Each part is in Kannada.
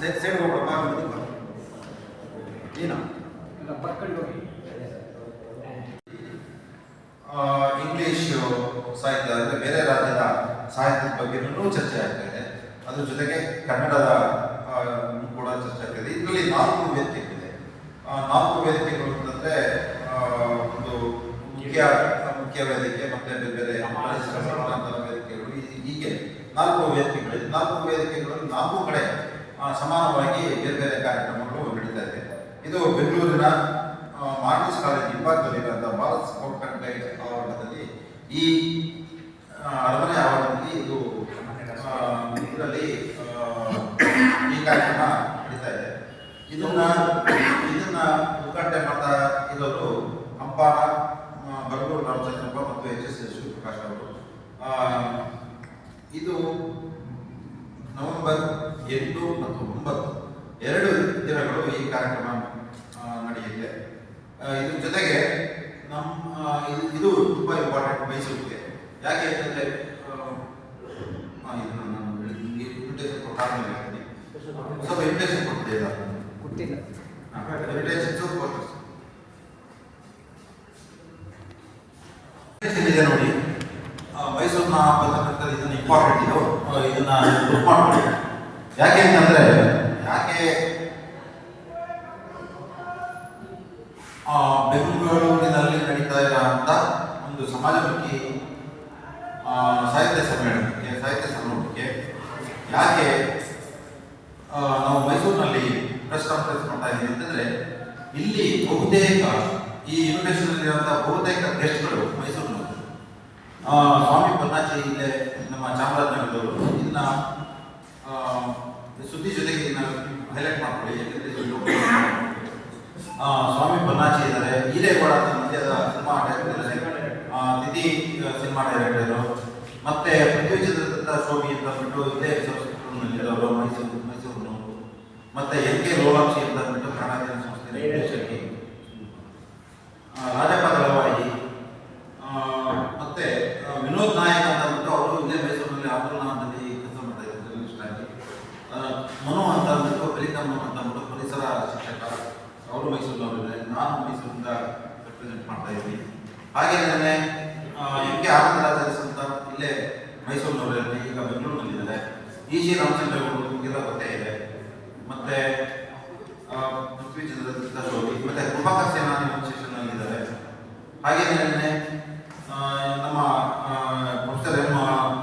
ಸೈಡ್ ಸೈಡ್ ಮುಂದಕ್ಕೆ ಬಾ. ಏನು? ಆ, ಇಂಗ್ಲಿಷ್ ಸಾಹಿತ್ಯ ಅಂದರೆ ಬೇರೆ ರಾಜ್ಯದ ಸಾಹಿತ್ಯದ ಬಗ್ಗೆನೂ ಚರ್ಚೆ ಆಗ್ತಾ ಇದೆ. ಅದ್ರ ಜೊತೆಗೆ ಕನ್ನಡದ ಕೂಡ ಚರ್ಚೆ ಆಗ್ತಾ ಇದೆ. ಇದರಲ್ಲಿ ನಾಲ್ಕು ವೇದಿಕೆಗಳಿದೆ. ನಾಲ್ಕು ವೇದಿಕೆಗಳು ಅಂದ್ರೆ ಆ, ಒಂದು ಮುಖ್ಯ ಮುಖ್ಯ ವೇದಿಕೆ ಮತ್ತೆ ಬೇರೆ ವೇದಿಕೆಗಳು ಹೀಗೆ ನಾಲ್ಕು ವೇದಿಕೆಗಳಿದೆ. ನಾಲ್ಕು ವೇದಿಕೆಗಳು ನಾಲ್ಕು ಕಡೆ ಸಮಾನವಾಗಿ ಬೇರೆ ಬೇರೆ ಕಾರ್ಯಕ್ರಮಗಳು ನಡೀತಾ ಇದೆ. ಇದು ಬೆಂಗಳೂರಿನ ಮಾರ್ಟಿಸ್ ಕಾಲೇಜ್ ಹಿಂಭಾಗದಲ್ಲಿರುವಂಥ ಭಾರತ್ ಸ್ಪೋರ್ಟ್ ಅಂಡ್ ಗೈಡ್ ಆವರಣದಲ್ಲಿ ಈ ಅರಮನೆ ಆವರಣದಲ್ಲಿ ಇದು ಇದರಲ್ಲಿ ಈ ಕಾರ್ಯಕ್ರಮ ನಡೀತಾ ಇದೆ. ಇದನ್ನ ಇದನ್ನ ಉದ್ಘಾಟನೆ ಮಾಡ್ತಾ ಇರೋರು ಹಂಪಾನ ಆ, ಬರಗೂರು ರಾಮಚಂದ್ರಪ್ಪ ಮತ್ತು ಎಚ್ ಎಸ್ ಶಿವಪ್ರಕಾಶ್ ಅವರು. ಇದು ನವೆಂಬರ್ ಎಂಟು ಮತ್ತು ಒಂಬತ್ತು. ಎರಡು ದಿನಗಳು ಈ ಕಾರ್ಯಕ್ರಮ ನಡೆಯುತ್ತೆ ಇದ್ರ ಜೊತೆಗೆ ನಮ್ಮ ಇದು- ತುಂಬ ಇಂಪಾರ್ಟೆಂಟ್ ಮೈಸೂರಿಗೆ ಯಾಕೆ ಅಂತಂದರೆ ಇದನ್ನು ನಾನು ಇನ್ವಿಟೇಷನ್ ಕೊಟ್ಟಾಗ ಹೇಳ್ತೀನಿ. ಸ್ವಲ್ಪ ಇನ್ವಿಟೇಷನ್ ಕೊಡ್ತಿದ್ದೆ ಗೊತ್ತಿಲ್ಲ ಇನ್ವಿಟೇಷನ್ಸು ಕೊಡ್ತೀವಿ ಇದೆ ನೋಡಿ ಆ, ಮೈಸೂರಿನ ಪತ್ರಕರ್ತರು ಇದನ್ನ ಇಂಪಾರ್ಟೆಂಟ್ ಇದು ಆ, ಇದನ್ನ ಗ್ರೂಪ್ ಮಾಡ್ಕೊಳ್ಳಿ ಯಾಕೆ ಅಂತಂದ್ರೆ ಯಾಕೆ ಆ, ಬೆಂಗಳೂರಿನಲ್ಲಿ ನಡೀತಾ ಇರೋಂಥ ಒಂದು ಸಮಾಜಮುಖಿ ಸಾಹಿತ್ಯ ಸಮ್ಮೇಳನಕ್ಕೆ ಸಾಹಿತ್ಯ ಸಮ್ಮೇಳನಕ್ಕೆ ಯಾಕೆ ನಾವು ಮೈಸೂರಿನಲ್ಲಿ ಪ್ರೆಸ್ ಕಾನ್ಫರೆನ್ಸ್ ಮಾಡ್ತಾ ಇದ್ದೀವಿ ಅಂತಂದ್ರೆ ಇಲ್ಲಿ ಬಹುತೇಕ ಈ ಇನ್ವಿಟೇಷನ್ ಇರುವಂಥ ಬಹುತೇಕ ಗೆಸ್ಟ್ಗಳು ಮೈಸೂರಿನ ಸ್ವಾಮಿ ಪನ್ನಾಚಿ ಇಲ್ಲೇ ನಮ್ಮ ಚಾಮರಾಜನಗರದವರು. ಇದನ್ನ ಸುದ್ದಿ ಜೊತೆಗೆ ಹೈಲೈಟ್ ಮಾಡ್ಕೊಳ್ಳಿ. ಯಾಕಂದ್ರೆ ಸ್ವಾಮಿ ಪನ್ನಾಚಿ ಇದ್ದಾರೆ. ಇದೇ ಅಂತ ಮಂಡ್ಯದ cinema director Thithi cinema director ಮತ್ತೆ ಪೃಥ್ವಿಚಂದ್ರ ಸ್ವಾಮಿ ಅಂತ ಅಂದ್ಬಿಟ್ಟು ಇದೇ ಸಂಸ್ಕೃತಿನಲ್ಲಿರೋರು ಮೈಸೂರು ಮೈಸೂರು. ಮತ್ತೆ ಎನ್ ಕೆ ಲೋಲಾಕ್ಷಿ ಅಂತ ಅಂದ್ಬಿಟ್ಟು ಕನ್ನಡ ಸಂಸ್ಥೆ ರಾಜಪ್ಪ ದಳವಾಯಿ ಆ, ಮತ್ತೆ ಆ, ವಿನೋದ್ ನಾಯಕ್ ಅಂತ ಅಂದ್ಬಿಟ್ಟು ಅವರು ಇಲ್ಲೇ ಮೈಸೂರಿನಲ್ಲಿ ಆಂದೋಲನದಲ್ಲಿ ಕೆಲಸ ಮಾಡ್ತಾ ಇದ್ದಾರೆ ಜರ್ನಲಿಸ್ಟ್ ಆಗಿ ಆ, ಮನು ಅಂತ ಅಂದ್ಬಿಟ್ಟು ಕಲಿಕಾ ಮನು ಅಂತ ಅಂದ್ಬಿಟ್ಟು ಪರಿಸರ ಶಿಕ್ಷಕ ಅವರು ಮೈಸೂರಿನವರಿದ್ದಾರೆ ನಾನು ಮೈಸೂರಿಂದ ರೆಪ್ರೆಸೆಂಟ್ ಮಾಡ್ತಾ ಇದ್ದೀನಿ ಹಾಗೇನೇ ಎಂ ಕೆ ಆನಂದರಾಜ ಅಂತ ಇಲ್ಲೇ ಮೈಸೂರಿನವರಲ್ಲಿ ಈಗ ಬೆಂಗಳೂರಿನಲ್ಲಿದ್ದಾರೆ ಇ ಜಿ ರಾಮಚಂದ್ರ ಅವರು ನಿಮಗೆಲ್ಲ ಗೊತ್ತೇ ಇದೆ ಮತ್ತೆ ಆ, ಪೃಥ್ವಿಚಂದ್ರ ಶೋಭಿ ಮತ್ತೆ ಕೃಪಾಕರ್ ಸೇನಾನಿ ವಂಶೇಷನಲ್ಲಿದ್ದಾರೆ ಹಾಗೆ ಆ, ನಮ್ಮ professor M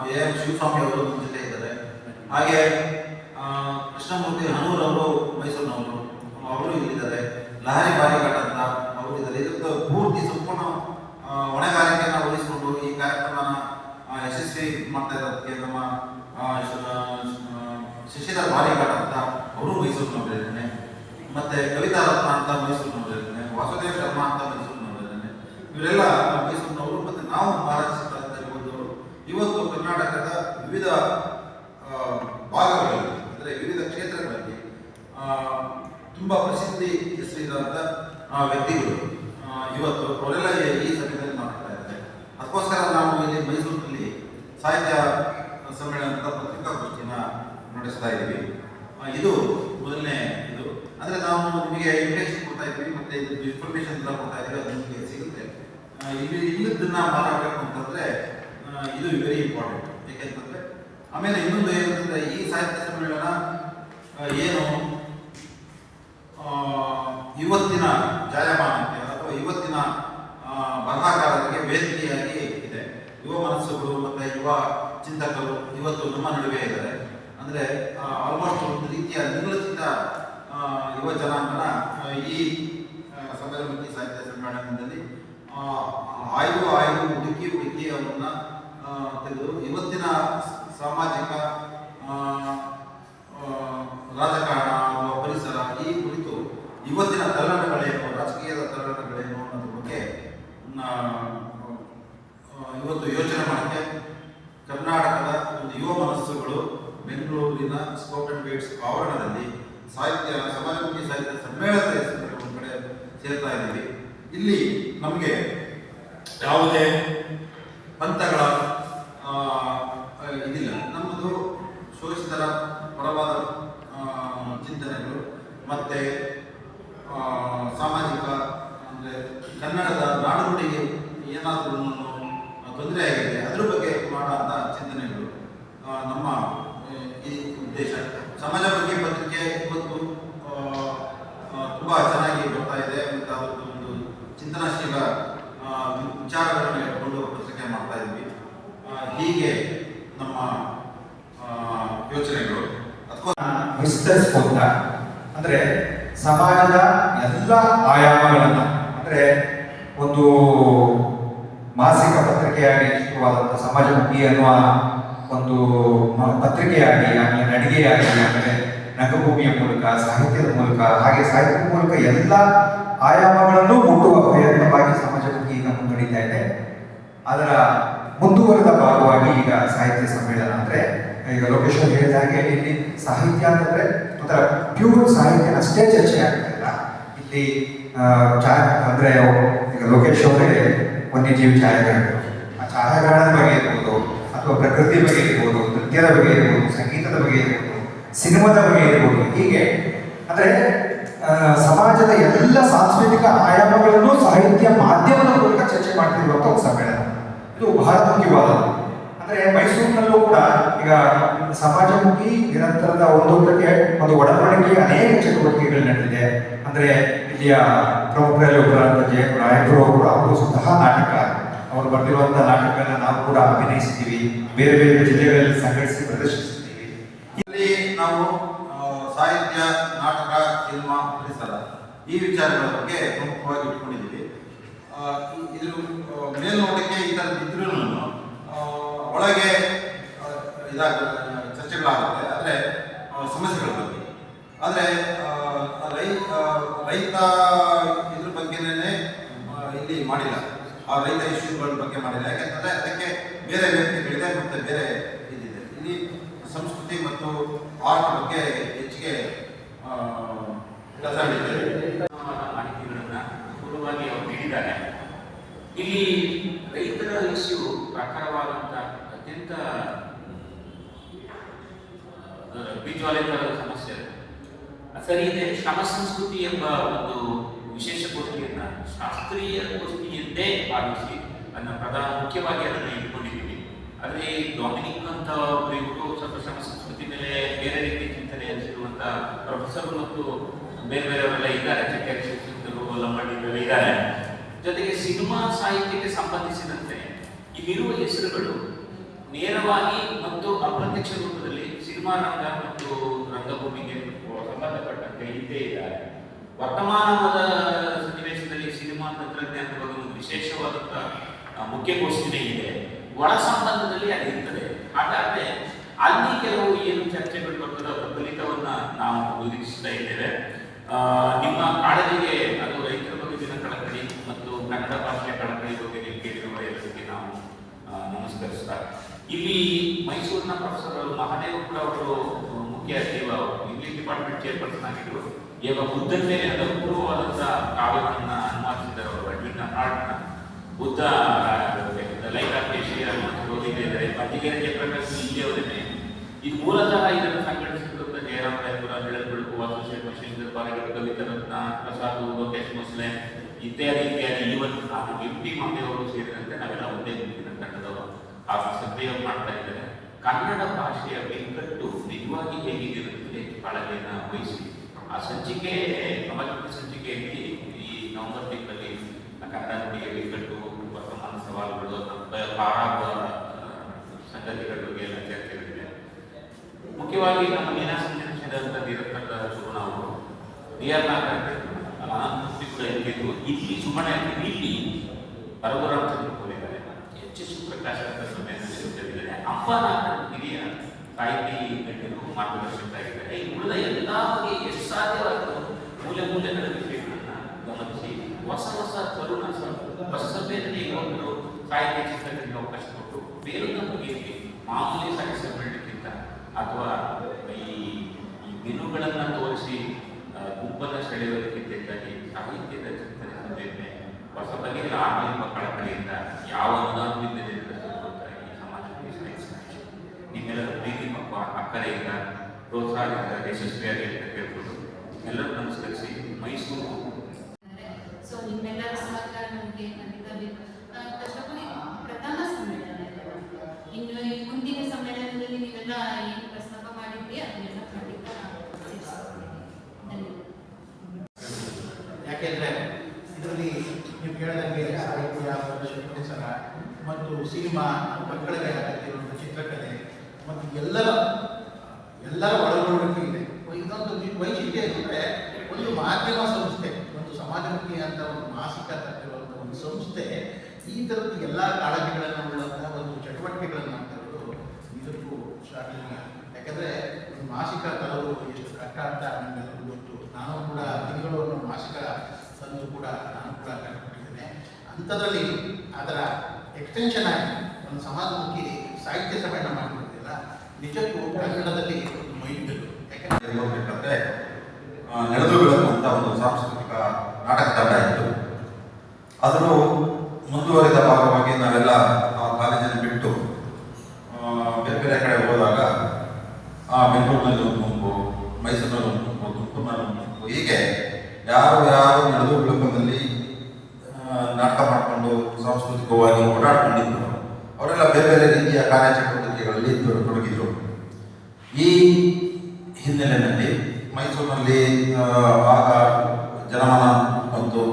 A M Shivaswamy ಅವರು ಜೊತೆ ಇದ್ದಾರೆ. ಹಾಗೆ ಕೃಷ್ಣಮೂರ್ತಿ ಹನೂರ್ ಅವರು ಮೈಸೂರಿನವರು. ಅವರು ಇಲ್ಲಿದ್ದಾರೆ. ಲಹರಿ ಬಾರಿಘಾಟ್ ಅಂತ ಅವರು ಇದ್ದಾರೆ. ಪೂರ್ತಿ ಸಂಪೂರ್ಣ ಹೊಣೆಗಾರಿಕೆಯನ್ನು ವಹಿಸಿಕೊಂಡು ಈ ಕಾರ್ಯಕ್ರಮನ ಯಶಸ್ವಿ ಮಾಡ್ತಾ ನಮ್ಮ ಶಶಿಧರ್ ಬಾರಿಘಾಟ್ ಅಂತ ಅವರು ಮೈಸೂರಿನವರಿದ್ದಾನೆ ಮತ್ತೆ ಕವಿತಾ ರತ್ನ ಅಂತ ಮೈಸೂರಿನವರಿದ್ದಾನೆ ವಾಸುದೇವ ಶರ್ಮಾ ಅಂತ ಮೈಸೂರಿನವರಿದ್ದಾನೆ ಇವರೆಲ್ಲ ಮೈಸೂರಿನವರು ಮತ್ತೆ ನಾವು ಮಹಾರಾಷ್ಟ್ರ ಅಂತ ಇವತ್ತು ಕರ್ನಾಟಕದ ವಿವಿಧ ಭಾಗಗಳಲ್ಲಿ, ಅಂದರೆ ವಿವಿಧ ಕ್ಷೇತ್ರಗಳಲ್ಲಿ ತುಂಬಾ ಪ್ರಸಿದ್ಧಿ ಹೆಸರಿದಂಥ ವ್ಯಕ್ತಿಗಳು. ಇವತ್ತು ಅವರೆಲ್ಲ ಈ- ಈ ಸಭೆಯಲ್ಲಿ ಮಾತಾಡ್ತಾ ಇದ್ದಾರೆ ಅದಕ್ಕೋಸ್ಕರ ನಾವು ಇಲ್ಲಿ ಮೈಸೂರಿನಲ್ಲಿ ಸಾಹಿತ್ಯ ಸಮ್ಮೇಳನದ ಪತ್ರಿಕಾಗೋಷ್ಠಿನ ನಡೆಸ್ತಾ ಇದ್ದೀವಿ ಆ, ಇದು ಮೊದಲನೇ ಇದು ಅಂದ್ರೆ ನಾವು ನಿಮಗೆ ಇನ್ವಿಟೇಷನ್ ಕೊಡ್ತಾ ಇದ್ವಿ ಮತ್ತೆ ಇದು ಇನ್ಫಾರ್ಮೇಶನ್ ಎಲ್ಲ ಕೊಡ್ತಾ ಇದ್ವಿ ಅದು ನಿಮಗೆ ಸಿಗುತ್ತೆ ಆ, ಇಲ್ಲಿ ಇಲ್ಲದನ್ನ ಮಾತಾಡಬೇಕು ಅಂತಂದ್ರೆ ಇದು ವೆರಿ ಇಂಪಾರ್ಟೆಂಟ್ ಯಾಕೆಂತಂದ್ರೆ ಆಮೇಲೆ ಇನ್ನೊಂದು ಏನಂತಂದ್ರೆ ಈ ಸಾಹಿತ್ಯ ಸಮ್ಮೇಳನ ಏನು ಇವತ್ತಿನ ಜಾಯಮಾನಕ್ಕೆ ಅಥವಾ ಇವತ್ತಿನ ಬರಹಗಾರರಿಗೆ ವೇದಿಕೆಯಾಗಿ ಇದೆ. ಯುವ ಮನಸ್ಸುಗಳು ಮತ್ತೆ ಯುವ ಚಿಂತಕರು ಇವತ್ತು ನಮ್ಮ ನಡುವೆ ಇದ್ದಾರೆ. ಅಂದ್ರೆ ಆಲ್ಮೋಸ್ಟ್ ಒಂದು ರೀತಿಯ ಆ, ಯುವ ಜನಾಂಗನ ಈ ಸಬರಮತಿ ಸಾಹಿತ್ಯ ಸಮ್ಮೇಳನದಲ್ಲಿ ಆಯ್ದು ಆಯ್ದು ಹುಡುಕಿ ಹುಡುಕಿ ಅವನ್ನ ಆ, ತೆಗೆದು ಇವತ್ತಿನ ಸಾಮಾಜಿಕ ಆ, ಆ, ರಾಜಕಾರಣ ಅಥವಾ ಪರಿಸರ ಈ ಕುರಿತು ಇವತ್ತಿನ ತಲ್ಲಣಗಳೇನು ರಾಜಕೀಯದ ತಲ್ಲಣಗಳೇನು ಅನ್ನೋದ್ರ ಬಗ್ಗೆ ಆ, ಆ, ಇವತ್ತು ಯೋಚನೆ ಮಾಡೋಕ್ಕೆ ಕರ್ನಾಟಕದ ಒಂದು ಯುವ ಮನಸ್ಸುಗಳು ಬೆಂಗಳೂರಿನ ಸ್ಕೌಟ್ ಅಂಡ್ ಗೈಡ್ಸ್ ಆವರಣದಲ್ಲಿ ಸಾಹಿತ್ಯ ಸಮಾಜಮುಖಿ ಸಾಹಿತ್ಯ ಸಮ್ಮೇಳನದ ಹೆಸರಲ್ಲಿ ಒಂದು ಕಡೆ ಸೇರ್ತಾ ಇದ್ದೀವಿ ಇಲ್ಲಿ ನಮಗೆ ಯಾವುದೇ ಪಂಥಗಳ ಇದಿಲ್ಲ. ನಮ್ಮದು ಶೋಷಿತರ ಪರವಾದ ಚಿಂತನೆಗಳು ಮತ್ತು ಸಾಮಾಜಿಕ, ಅಂದರೆ ಕನ್ನಡದ ನಾಡುನುಡಿಗೆ ಏನಾದರೂ ತೊಂದರೆ ಆಗಿದೆ, ಅದ್ರ ಬಗ್ಗೆ ಮಾಡುವಂಥ ಚಿಂತನೆಗಳು ನಮ್ಮ ಈ ಉದ್ದೇಶ. ಸಮಾಜ ಬಗ್ಗೆ ಪತ್ರಿಕೆ ಇವತ್ತು ತುಂಬ ಚೆನ್ನಾಗಿ ಬರ್ತಾ ಇದೆ ಮತ್ತು ಒಂದು ಚಿಂತನಾಶೀಲ ಆ, ವಿ- ವಿಚಾರಗಳನ್ನು ಇಟ್ಕೊಂಡು ಪತ್ರಿಕೆ ಮಾಡ್ತಾ ಇದ್ವಿ ಆ, ಹೀಗೆ ನಮ್ಮ ಆ, ಯೋಚನೆಗಳು ಅದಕ್ಕೋಸ್ಕರ ವಿಸ್ತರಿಸ್ಕೊಂತ ಅಂದ್ರೆ ಸಮಾಜದ ಎಲ್ಲ ಆಯಾಮಗಳನ್ನ, ಅಂದ್ರೆ ಒಂದು ಮಾಸಿಕ ಪತ್ರಿಕೆಯಾಗಿ ಶುರುವಾದಂಥ ಸಮಾಜಮುಖಿ ಅನ್ನುವ ಒಂದು ಪತ್ರಿಕೆಯಾಗಿ, ಆಮೇಲೆ ನಡಿಗೆಯಾಗಿ, ಆಮೇಲೆ ರಂಗಭೂಮಿಯ ಮೂಲಕ, ಸಾಹಿತ್ಯದ ಮೂಲಕ, ಹಾಗೆ ಸಾಹಿತ್ಯದ ಮೂಲಕ ಎಲ್ಲ ಆಯಾಮಗಳನ್ನು ಮುಟ್ಟುವ ಪ್ರಯತ್ನವಾಗಿ ಸಮಾಜಮುಖಿ ಈಗ ಮುನ್ನಡೀತಾ ಇದೆ. ಅದರ ಮುಂದುವರೆದ ಭಾಗವಾಗಿ ಈಗ ಸಾಹಿತ್ಯ ಸಮ್ಮೇಳನ ಅಂದ್ರೆ ಈಗ ಲೋಕೇಶ್ ಅವರು ಹೇಳಿದ ಹಾಗೆ ಇಲ್ಲಿ ಸಾಹಿತ್ಯ ಅಂತಂದ್ರೆ ಒಂಥರ ಪ್ಯೂರ್ ಸಾಹಿತ್ಯ, ಅಷ್ಟೇ ಚರ್ಚೆ ಆಗ್ತಾ ಇಲ್ಲ ಚಾ ಅಂದ್ರೆ ಈಗ ಲೋಕೇಶ್ ಅವರೇ ವನ್ಯಜೀವಿ ಛಾಯಾಗ್ರಹಣ ಆ ಛಾಯಾಗ್ರಹಣದ ಬಗ್ಗೆ ಇರ್ಬೋದು, ಅಥವಾ ಪ್ರಕೃತಿ ಬಗ್ಗೆ ಇರ್ಬೋದು, ನೃತ್ಯದ ಬಗ್ಗೆ ಇರ್ಬೋದು, ಸಂಗೀತದ ಬಗ್ಗೆ ಇರ್ಬೋದು, ಸಿನಿಮಾದ ಬಗ್ಗೆ ಇರ್ಬೋದು, ಹೀಗೆ. ಅಂದ್ರೆ ಸಮಾಜದ ಎಲ್ಲ ಸಾಂಸ್ಕೃತಿಕ ಆಯಾಮಗಳನ್ನು ಸಾಹಿತ್ಯ ಮಾಧ್ಯಮದ ಮೂಲಕ ಚರ್ಚೆ ಮಾಡ್ತಿರುವಂತ ಒಂದು ಸಮ್ಮೇಳನ. ಇದು ಬಹಳ ಮುಖ್ಯವಾದದ್ದು. ಅಂದ್ರೆ ಮೈಸೂರಿನಲ್ಲೂ ಕೂಡ ಈಗ ಸಮಾಜಮುಖಿ ನಿರಂತರದ ಒಂದೊಂದಕ್ಕೆ ಒಂದು ಒಡಂಬಡಿಕೆ ಅನೇಕ ಚಟುವಟಿಕೆಗಳು ನಡೆದಿದೆ. ಅಂದ್ರೆ ಇಲ್ಲಿಯ ಪ್ರಮುಖರಲ್ಲಿ ಒಬ್ಬರಾದ ಜಯಪುರ ರಾಯಪುರ ಕೂಡ ಅವರು ಸ್ವತಃ ನಾಟಕ, ಅವರು ಬರೆದಿರುವಂತಹ ನಾಟಕಗಳನ್ನ ನಾವು ಕೂಡ ಅಭಿನಯಿಸಿದ್ದೀವಿ. ಬೇರೆ ಬೇರೆ ಜಿಲ್ಲೆಗಳಲ್ಲಿ ಸಂಘಟಿಸಿ ಪ್ರದರ್ಶಿಸಿದ್ದೀವಿ. ಇಲ್ಲಿ ನಾವು ಸಾಹಿತ್ಯ, ನಾಟಕ, ಸಿನಿಮಾ ಪರಿಸರ ಈ ವಿಚಾರಗಳ ಬಗ್ಗೆ ಪ್ರಮುಖವಾಗಿ ಇಟ್ಕೊಂಡಿದ್ದೀವಿ. ಇದ್ರ ಮೇಲ್ನೋಟಕ್ಕೆ ಈ ಥರದ್ದು ಇದ್ರೂ ಒಳಗೆ ಇದಾಗ, ಚರ್ಚೆಗಳಾಗುತ್ತೆ. ಆದರೆ ಸಮಸ್ಯೆಗಳ ಬಗ್ಗೆ. ಆದರೆ ರೈ ರೈತ ಇದ್ರ ಬಗ್ಗೆನೇ ಇಲ್ಲಿ ಮಾಡಿಲ್ಲ. ಆ ರೈತ ಇಶ್ಯೂಗಳ ಬಗ್ಗೆ ಮಾಡಿಲ್ಲ. ಯಾಕೆಂತಂದ್ರೆ ಅದಕ್ಕೆ ಬೇರೆ ವ್ಯಕ್ತಿಗಳಿದೆ ಮತ್ತು ಬೇರೆ ಇದಿದೆ. ಇಲ್ಲಿ ಸಂಸ್ಕೃತಿ ಮತ್ತು ಆರ್ಟ್ ಬಗ್ಗೆ ಹೆಚ್ಚಿಗೆ ಕೆಲಸ ಮಾಹಿತಿಗಳನ್ನ ಪೂರ್ವವಾಗಿ ಅವರು ಇಲ್ಲಿ ರೈತರ ಇಶ್ಯೂ ಪ್ರಖರವಾದಂಥ ಅತ್ಯಂತ ಆ, ಬೀಜವಾಲಿತವಾದ ಸಮಸ್ಯೆ. ಸರಿ ಇದೆ. ಶ್ರಮ ಸಂಸ್ಕೃತಿ ಎಂಬ ಒಂದು ವಿಶೇಷ ಗೋಷ್ಠಿಯನ್ನ ಶಾಸ್ತ್ರೀಯ ಗೋಷ್ಠಿಯಂತೆ ಭಾವಿಸಿ ಅದನ್ನ ಪ್ರಧಾನ ಮುಖ್ಯವಾಗಿ ಅದನ್ನು ಇಟ್ಕೊಂಡಿದ್ದೀವಿ ಆದರೆ ಡೊಮಿನಿಕ್ ಅಂತ ಇವರು ಸ್ವಲ್ಪ ಶ್ರಮ ಸಂಸ್ಕೃತಿ ಮೇಲೆ ಬೇರೆ ರೀತಿ ಚಿಂತನೆ ಹರಿಸಿರುವಂತ ಪ್ರೊಫೆಸರ್ ಮತ್ತು ಬೇರೆ ಬೇರೆಯವರೆಲ್ಲ ಇದ್ದಾರೆ. ಚಕ್ಕರಿ ಲಂಬಡಿಗರೆಲ್ಲ ಇದ್ದಾರೆ. ಜೊತೆಗೆ ಸಿನಿಮಾ ಸಾಹಿತ್ಯಕ್ಕೆ ಸಂಬಂಧಿಸಿದಂತೆ ಇಲ್ಲಿರುವ ಹೆಸರುಗಳು ನೇರವಾಗಿ ಮತ್ತು ಅಪ್ರತ್ಯಕ್ಷ ರೂಪದಲ್ಲಿ ಸಿನಿಮಾ ರಂಗ ಮತ್ತು ರಂಗಭೂಮಿಗೆ ಸಂಬಂಧಪಟ್ಟಂತೆ ಇದ್ದೇ ಇದ್ದಾರೆ. ವರ್ತಮಾನದ ಸನ್ನಿವೇಶದಲ್ಲಿ ಸಿನಿಮಾ ತಂತ್ರಜ್ಞಾನದ ಬಗ್ಗೆ ಒಂದು ವಿಶೇಷವಾದಂತಹ ಆ, ಮುಖ್ಯ ಘೋಷಣೆ ಇದೆ. ಒಳ ಸಂಬಂಧದಲ್ಲಿ ಅದು ಹಾಗಾದ್ರೆ ಅಲ್ಲಿ ಕೆಲವು ಏನು ಚರ್ಚೆಗಳು ಬರ್ತದೆ ಅದರ ನಾವು ನಿರೀಕ್ಷಿಸ್ತಾ ಇದ್ದೇವೆ. ನಿಮ್ಮ ಕಾಳಜಿಗೆ ಅದು ರೈತರ ಬಗೆಗಿನ ಕಳಕಳಿ ಮತ್ತು ಕನ್ನಡ ಭಾಷೆಯ ಕಳಕಳಿ ಬಗ್ಗೆ ನೀವು ಕೇಳಿರುವ ನಾವು ನಮಸ್ಕರಿಸ್ತಾ ಇಲ್ಲಿ ಮೈಸೂರಿನ ಪ್ರೊಫೆಸರ್ ಮಹಾದೇವ ಕೂಡ ಅವರು ಮುಖ್ಯ ಸೇವಾ ಇಂಗ್ಲಿಷ್ ಡಿಪಾರ್ಟ್ಮೆಂಟ್ ಚೇರ್ಪರ್ಸನ್ ಆಗಿದ್ರು. ಇವಾಗ ಬುದ್ಧನ ಮೇಲೆ ಒಂದು ಅಪೂರ್ವವಾದಂಥ ಕಾವ್ಯಗಳನ್ನ ಅನುವಾದಿಸಿದ್ದಾರೆ ಅವರು ಅಡ್ವಿನ್ ಹಾರ್ಟ್ನ ಬುದ್ಧ ಲೈಟ್ ಆಫ್ ಏಷಿಯಾ ಮತ್ತು ಓದಿದ್ದಾರೆ ಮಧ್ಯಗಿರಿ ಪ್ರಕಾಶ್ ಇಲ್ಲಿಯವರೇ ಇದು ಮೂಲತಃ ಇದನ್ನು ಸಂಘಟಿಸಿದಂಥ ಜಯರಾಮ್ ರಾಯಪುರ ಬೆಳಕು ಬೆಳಕು ವಾಸುಶೇಖರ್ ಮಶೇಂದ್ರ ಕವಿತರತ್ನ ಕವಿತಾ ರತ್ನ, ಪ್ರಸಾದ್, ಲೋಕೇಶ್ ಮುಸ್ಲೆ, ಇತ್ಯಾದಿ ಇತ್ಯಾದಿ ಇವನ್ ನಾನು ಎಂ ಟಿ ಮಾದೇವರು ಸೇರಿದಂತೆ ನಾವೆಲ್ಲ ಒಂದೇ ಹಾಗೂ ಸಕ್ರಿಯ ಮಾಡ್ತಾ ಇದ್ದಾರೆ ಕನ್ನಡ ಭಾಷೆಯ ಬಿಕ್ಕಟ್ಟು ನಿಜವಾಗಿ ಹೇಗಿರುತ್ತದೆ ಕಾಳಜಿಯನ್ನು ವಹಿಸಿ. ಆ ಸಂಚಿಕೆ ಸಮಾಜಮುಖಿ ಸಂಚಿಕೆಯಲ್ಲಿ ಈ ನವೆಂಬರ್ ತಿಂಗಳಲ್ಲಿ ಕನ್ನಡ ನುಡಿಯ ಬಿಕ್ಕಟ್ಟು, ವರ್ತಮಾನ ಸವಾಲುಗಳು ಪಾರಾಗುವ ಸಂಗತಿಗಳ ಬಗ್ಗೆ ಎಲ್ಲ ಚರ್ಚೆಗಳಿವೆ. ಮುಖ್ಯವಾಗಿ ನಮ್ಮ ನೀನಾಸಂಚಿಸಿದಂಥ ನಿರಂತರ ಸುಗುಣ ಅವರು ಕೂಡ ಇದ್ದಿದ್ದು ಇಲ್ಲಿ ಸುಮ್ಮನೆ ಇಲ್ಲಿ ಹೋಲಿದ್ದಾರೆ ಎಚ್ ಎಸ್ ಪ್ರಕಾಶ್ ಅಂತ ಅಂಬಾನ ಹಿರಿಯ ಸಾಹಿತಿ ಗಣ್ಯರು ಮಾರ್ಗದರ್ಶಕರಾಗಿದ್ದಾರೆ ಈ ಉಳಿದ ಎಲ್ಲ ಬಗೆ ಎಷ್ಟು ಮೂಲೆ ಮೂಲೆಗಳ ಗಮನಿಸಿ. ಹೊಸ ಹೊಸ ತರುಣ ಒಂದು ಸಾಹಿತ್ಯ ಚಿತ್ರಗಳಿಗೆ ಅವಕಾಶ ಕೊಟ್ಟು ಬೇರೊಂದು ಬಗೆಯಲ್ಲಿ ಮಾಮೂಲಿ ಸಾಹಿತ್ಯ ಅಥವಾ ಈ ಮೆನುಗಳನ್ನು ತೋರಿಸಿ ಗುಂಪನ್ನು ಸೆಳೆಯೋದಕ್ಕಿಂತ ಹೆಚ್ಚಾಗಿ ಸಾಹಿತ್ಯದ ಚಿಂತನೆ ಹೊಸ ಬಗೆಯ ಮಕ್ಕಳ ಕಡೆಯಿಂದ ಯಾವ ನಡೆಸುವಂತ ಈ ಸಮಾಜಕ್ಕೆ ಸಾಹಿತ್ಯ ನಿಮ್ಮೆಲ್ಲರ ಪ್ರೀತಿ ಮತ್ತು ಅಕ್ಕರೆಯಿಂದ ಪ್ರೋತ್ಸಾಹದಿಂದ ಯಶಸ್ವಿಯಾಗಿ ಅಂತ ಕೇಳ್ಕೊಂಡು ಎಲ್ಲರೂ ನಮಸ್ಕರಿಸಿ ಮೈಸೂರು ಸೊ ನಿಮ್ಮೆಲ್ಲರ ಸಹಕಾರ ನಮಗೆ ಖಂಡಿತ ಕಷ್ಟಪಡಿ ಪ್ರಧಾನ ಸಮ್ಮೇಳನ. ಇನ್ನು ಈ ಮುಂದಿನ ಸಮ್ಮೇಳನದಲ್ಲಿ ನೀವೆಲ್ಲ ಏನು ಪ್ರಸ್ತಾಪ ಮಾಡಿದ್ರಿ ಅದನ್ನೆಲ್ಲ ಖಂಡಿತ ಯಾಕೆಂದರೆ ಇದರಲ್ಲಿ ನೀವು ಕೇಳಿದಂಗೆ ಸಾಹಿತ್ಯ ಪರಿಸರ ಮತ್ತು ಸಿನಿಮಾ ಮಕ್ಕಳಿಗೆ ಅಗತ್ಯವಿರುವಂಥ ಚಿತ್ರಕಲೆ ಮತ್ತು ಎಲ್ಲರ ಎಲ್ಲರ ಒಳಗೊಳ್ಳಬೇಕು ಇದೆ. ಇದೊಂದು ವೈಶಿಷ್ಟ್ಯ ಏನಂದ್ರೆ, ಒಂದು ಮಾಧ್ಯಮ ಸಂಸ್ಥೆ, ಒಂದು ಸಮಾಜಮುಖಿ ಅಂತ ಒಂದು ಮಾಸಿಕ ತಟ್ಟಿರುವಂಥ ಒಂದು ಸಂಸ್ಥೆ, ಈ ತರದ ಎಲ್ಲ ಕಾಳಜಿಗಳನ್ನು ಉಳ್ಳಂತಹ ಒಂದು ಚಟುವಟಿಕೆಗಳನ್ನು ಅಂತ ಇರೋದು ಇದಕ್ಕೂ ಶ್ಲಾಘನೀಯ. ಯಾಕಂದ್ರೆ, ಒಂದು ಮಾಸಿಕ ತರವು ಎಷ್ಟು ಕಷ್ಟ ಅಂತ ನನಗೆಲ್ಲರಿಗೂ ಗೊತ್ತು. ನಾನು ಕೂಡ ತಿಂಗಳು ಮಾಸಿಕ ತಂದು ಕೂಡ ನಾನು ಕೂಡ ಕಂಡುಕೊಂಡಿದ್ದೇನೆ ಅಂಥದ್ರಲ್ಲಿ ಅದರ ಎಕ್ಸ್ಟೆನ್ಷನ್ ಆಗಿ ಒಂದು ಸಮಾಜಮುಖಿ ಸಾಹಿತ್ಯ ಸಮ್ಮೇಳನ ಮಾಡಿರೋದಿಲ್ಲ ನಿಜಕ್ಕೂ ಕನ್ನಡದಲ್ಲಿ ಆ, ಬೆಳಕು ಅಂತ ಒಂದು ಸಾಂಸ್ಕೃತಿಕ ನಾಟಕ ತಂಡ ಇತ್ತು. ಅದನ್ನು ಮುಂದುವರಿದ ಭಾಗವಾಗಿ ನಾವೆಲ್ಲ ಆ ಕಾಲೇಜನ್ನು ಬಿಟ್ಟು ಆ, ಬೇರೆ ಬೇರೆ ಕಡೆ ಹೋದಾಗ ಆ ಬೆಂಗಳೂರಿನಲ್ಲಿ ಒಂದು ಗುಂಪು ಮೈಸೂರಿನಲ್ಲಿ ಒಂದು ಗುಂಪು ತುಮಕೂರಿನಲ್ಲಿ ಒಂದು ಗುಂಪು ಹೀಗೆ ಯಾರು ಯಾರು ನಡೆದು ಬೆಳಕಿನಲ್ಲಿ ನಾಟಕ ಮಾಡಿಕೊಂಡು ಸಾಂಸ್ಕೃತಿಕವಾಗಿ ಓಡಾಡ್ಕೊಂಡಿದ್ರು ಅವರೆಲ್ಲ ಬೇರೆ ಬೇರೆ ರೀತಿಯ ಕಾರ್ಯಚಟುವಟಿಕೆಗಳಲ್ಲಿ ತೊಡ- ತೊಡಗಿದ್ರು ಈ ಹಿನ್ನೆಲೆಯಲ್ಲಿ ಮೈಸೂರಿನಲ್ಲಿ ಆ, ಆಗ ಜನಮನ ಬಂತು.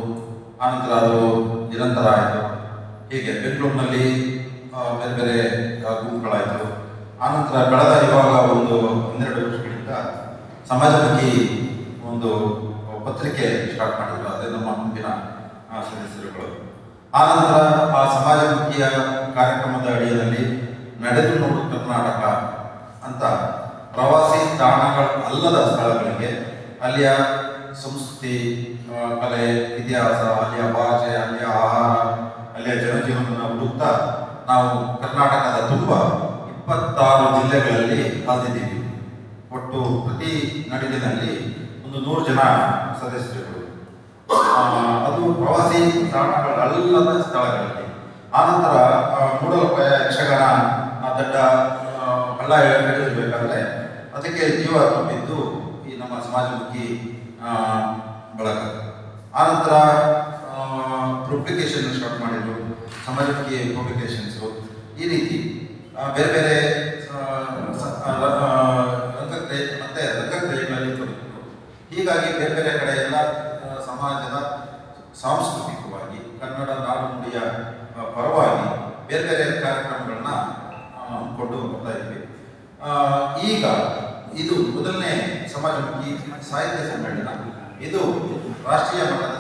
ಆನಂತರ ಅದು ನಿರಂತರ ಆಯಿತು. ಹೀಗೆ ಬೆಂಗಳೂರಿನಲ್ಲಿ ಬೇರೆ ಬೇರೆ ಗುಂಪುಗಳಾಯಿತು. ಆನಂತರ ಕಳೆದ ಇವಾಗ ಒಂದು ಹನ್ನೆರಡು ವರ್ಷಗಳಿಂದ ಸಮಾಜಮುಖಿ ಒಂದು ಪತ್ರಿಕೆ ಸ್ಟಾರ್ಟ್ ಮಾಡಿದ್ರು. ಅದೇ ನಮ್ಮ ಮುಂದಿನ ಸದಸ್ಯರುಗಳು. ಆನಂತರ ಆ ಸಮಾಜಮುಖಿಯ ಕಾರ್ಯಕ್ರಮದ ಅಡಿಯಲ್ಲಿ ನಡೆದು ನೋಡು ಕರ್ನಾಟಕ ಅಂತ ಪ್ರವಾಸಿ ತಾಣಗಳು ಅಲ್ಲದ ಸ್ಥಳಗಳಿಗೆ ಅಲ್ಲಿಯ ಸಂಸ್ಕೃತಿ ಕಲೆ ಇತಿಹಾಸ ಅಲ್ಲಿಯ ಭಾಷೆ ಅಲ್ಲಿಯ ಆಹಾರ ಅಲ್ಲಿಯ ಜನಜೀವನ ಹುಡುಕ್ತಾ ನಾವು ಕರ್ನಾಟಕದ ತುಂಬ ಇಪ್ಪತ್ತಾರು ಜಿಲ್ಲೆಗಳಲ್ಲಿ ಅಲ್ದಿದ್ದೀವಿ ಒಟ್ಟು ಪ್ರತಿ ನಡುವಿನಲ್ಲಿ ಒಂದು ನೂರು ಜನ ಸದಸ್ಯರುಗಳು. ಆ, ಅದು ಪ್ರವಾಸಿ ತಾಣಗಳಲ್ಲದ ಸ್ಥಳಗಳಲ್ಲಿ. ಆನಂತರ ಮೂಡಲಪಾಯ ಯಕ್ಷಗಾನ ದಡ್ಡ ಹಳ್ಳ ಹೇಳಬೇಕಾದ್ರೆ ಅದಕ್ಕೆ ಜೀವ ತುಂಬಿದ್ದು ಸಮಾಜಮುಖಿ ಬಳಗ ಆನಂತರ ಪಬ್ಲಿಕೇಶನ್ ಸ್ಟಾರ್ಟ್ ಮಾಡಿದ್ರು ಸಮಾಜಮುಖಿ ಪಬ್ಲಿಕೇಶನ್ಸು ಈ ರೀತಿ ಬೇರೆ ಬೇರೆ ರಂಗಕ್ರಿಯೆ ಮತ್ತೆ ರಂಗಕ್ರಿಯೆಗಳಲ್ಲಿ ತೊಡಗಿದ್ರು. ಹೀಗಾಗಿ ಬೇರೆ ಬೇರೆ ಕಡೆ ಎಲ್ಲ ಸಮಾಜದ ಸಾಂಸ್ಕೃತಿಕವಾಗಿ, ಕನ್ನಡ ನಾಡು ನುಡಿಯ ಪರವಾಗಿ ಬೇರೆ ಬೇರೆ ಕಾರ್ಯಕ್ರಮಗಳನ್ನ ಕೊಟ್ಟು ಹೋಗ್ತಾ ಇದ್ವಿ. ಈಗ ಇದು ಮೊದಲನೇ ಸಮಾಜಮುಖಿ ಸಾಹಿತ್ಯ ಸಮ್ಮೇಳನ. ಇದು ರಾಷ್ಟ್ರೀಯ ಮಟ್ಟದ